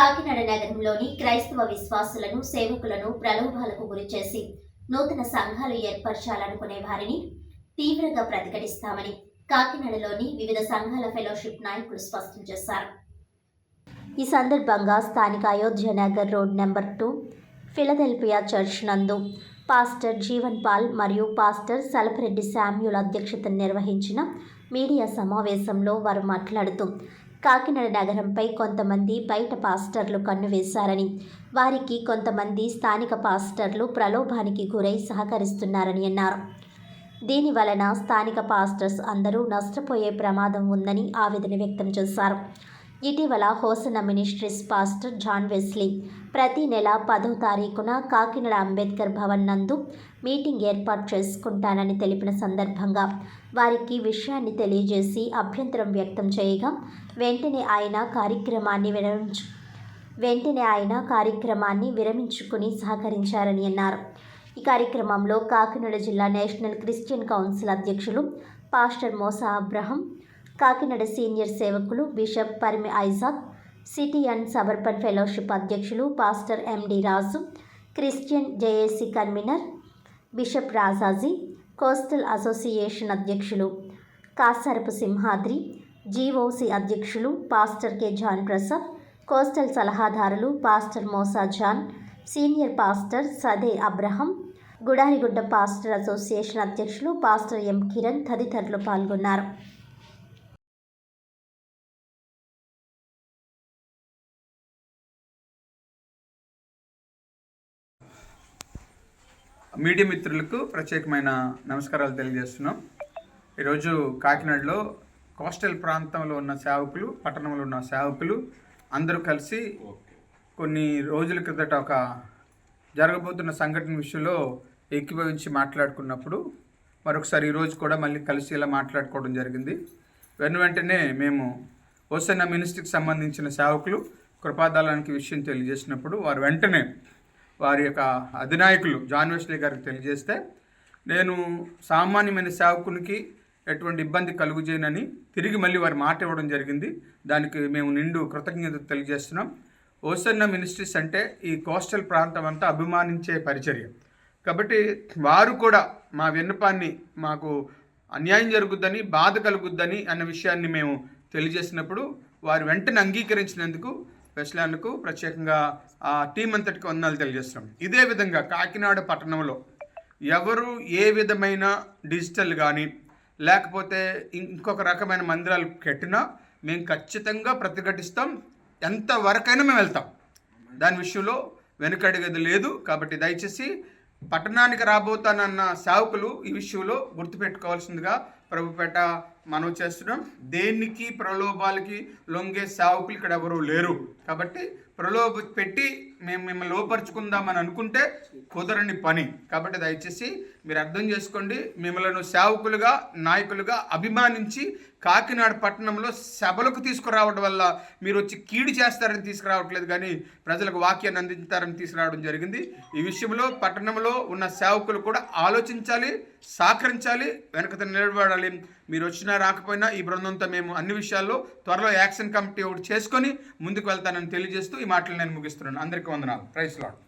కాకినాడ నగరంలోని క్రైస్తవ విశ్వాసులను సేవకులను ప్రలోభాలకు గురిచేసి నూతన సంఘాలు ఏర్పరచాలనుకునే వారిని తీవ్రంగా ప్రతిఘటిస్తామని కాకినాడలోని వివిధ సంఘాల ఫెలోషిప్ నాయకులు స్పష్టం చేశారు. ఈ సందర్భంగా స్థానిక Ayodhya Nagar road number two Philadelphia church నందు పాస్టర్ జీవన్ పాల్ మరియు పాస్టర్ సలపరెడ్డి శామ్యుల్ అధ్యక్షతను నిర్వహించిన మీడియా సమావేశంలో వారు మాట్లాడుతూ కాకినాడ నగరంపై కొంతమంది బయట పాస్టర్లు కన్నువేశారని వారికి కొంతమంది స్థానిక పాస్టర్లు ప్రలోభానికి గురై సహకరిస్తున్నారని అన్నారు. దీని వలన స్థానిక పాస్టర్స్ అందరూ నష్టపోయే ప్రమాదం ఉందని ఆవేదన వ్యక్తం చేశారు. ఇటీవల Hosanna ministries pastor John Wesley ప్రతి నెల పదో తారీఖున కాకినాడ అంబేద్కర్ భవన్ నందు మీటింగ్ ఏర్పాటు చేసుకుంటానని తెలిపిన సందర్భంగా వారికి విషయాన్ని తెలియజేసి అభ్యంతరం వ్యక్తం చేయగా వెంటనే ఆయన కార్యక్రమాన్ని విరమించు వెంటనే ఆయన కార్యక్రమాన్ని విరమించుకుని సహకరించారని అన్నారు. ఈ కార్యక్రమంలో కాకినాడ జిల్లా నేషనల్ క్రిస్టియన్ కౌన్సిల్ అధ్యక్షులు pastor Mosa Abraham Kakinada senior సేవకులు bishop Parimi Isaac city and suburban fellowship అధ్యక్షులు pastor MD Raju christian JAC convener bishop Rajaji coastal association అధ్యక్షులు కాసరపు సింహాద్రి జీఓసి అధ్యక్షులు pastor K John Prasad coastal సలహాదారులు pastor Mosa John senior pastor Sade Abraham Gudariguda pastor association అధ్యక్షులు pastor M Kiran తదితరులు పాల్గొన్నారు. Media మిత్రులకు ప్రత్యేకమైన నమస్కారాలు తెలియజేస్తున్నాం. ఈరోజు కాకినాడలో కోస్టల్ ప్రాంతంలో ఉన్న సేవకులు పట్టణంలో ఉన్న సేవకులు అందరూ కలిసి కొన్ని రోజుల క్రితట ఒక జరగబోతున్న సంఘటన విషయంలో ఏకీభవించి మాట్లాడుకున్నప్పుడు మరొకసారి ఈరోజు కూడా మళ్ళీ కలిసి ఇలా మాట్లాడుకోవడం జరిగింది. వెను వెంటనే మేము ఓసన్న మినిస్ట్రీకి సంబంధించిన సేవకులు కృపాదాలానికి విషయం తెలియజేసినప్పుడు వారు వెంటనే వారి యొక్క అధినాయకులు జాన్ వెస్లీ గారికి తెలియజేస్తే నేను సామాన్యమైన సేవకునికి ఎటువంటి ఇబ్బంది కలుగు చేయనని తిరిగి మళ్ళీ వారి మాట ఇవ్వడం జరిగింది. దానికి మేము నిండు కృతజ్ఞత తెలియజేస్తున్నాం. ఓసన్న మినిస్ట్రీస్ అంటే ఈ కోస్టల్ ప్రాంతం అంతా అభిమానించే పరిచర్య. కాబట్టి వారు కూడా మా విన్నపాన్ని మాకు అన్యాయం జరుగుద్దని బాధ కలుగుద్దని అన్న విషయాన్ని మేము తెలియజేసినప్పుడు వారు వెంటనే అంగీకరించినందుకు వెస్లాండ్కు ప్రత్యేకంగా ఆ టీం అంతటికి వందనాలు తెలియజేస్తున్నాం. ఇదే విధంగా కాకినాడ పట్టణంలో ఎవరు ఏ విధమైన డిజిటల్ కానీ లేకపోతే ఇంకొక రకమైన మందిరాలు కట్టినా మేము ఖచ్చితంగా ప్రతిఘటిస్తాం. ఎంతవరకైనా మేము వెళ్తాం. దాని విషయంలో వెనుకడిగది లేదు. కాబట్టి దయచేసి పట్టణానికి రాబోతానన్న సేవకులు ఈ విషయంలో గుర్తుపెట్టుకోవాల్సిందిగా ప్రభుపేట మనం చేస్తున్నాం. దేనికి ప్రలోభాలకి లొంగే సేవకులు ఇక్కడ ఎవరు లేరు. కాబట్టి ప్రలోభ పెట్టి మేము మిమ్మల్ని లోపరుచుకుందామని అనుకుంటే కుదరని పని. కాబట్టి దయచేసి మీరు అర్థం చేసుకోండి మిమ్మల్ని సేవకులుగా నాయకులుగా అభిమానించి కాకినాడ పట్టణంలో సభలకు తీసుకురావడం వల్ల మీరు వచ్చి కీడు చేస్తారని తీసుకురావట్లేదు కానీ ప్రజలకు వాక్యాన్ని అందించారని తీసుకురావడం జరిగింది. ఈ విషయంలో పట్టణంలో ఉన్న సేవకులు కూడా ఆలోచించాలి సహకరించాలి వెనకత నిలబడాలి. మీరు వచ్చినా రాకపోయినా ఈ బృందంతో మేము అన్ని విషయాల్లో త్వరలో యాక్షన్ కమిటీ ఒకటి చేసుకొని ముందుకు వెళ్తానని తెలియజేస్తూ ఈ మాటలు నేను ముగిస్తున్నాను. అందరికీ వందనాలు. Price lord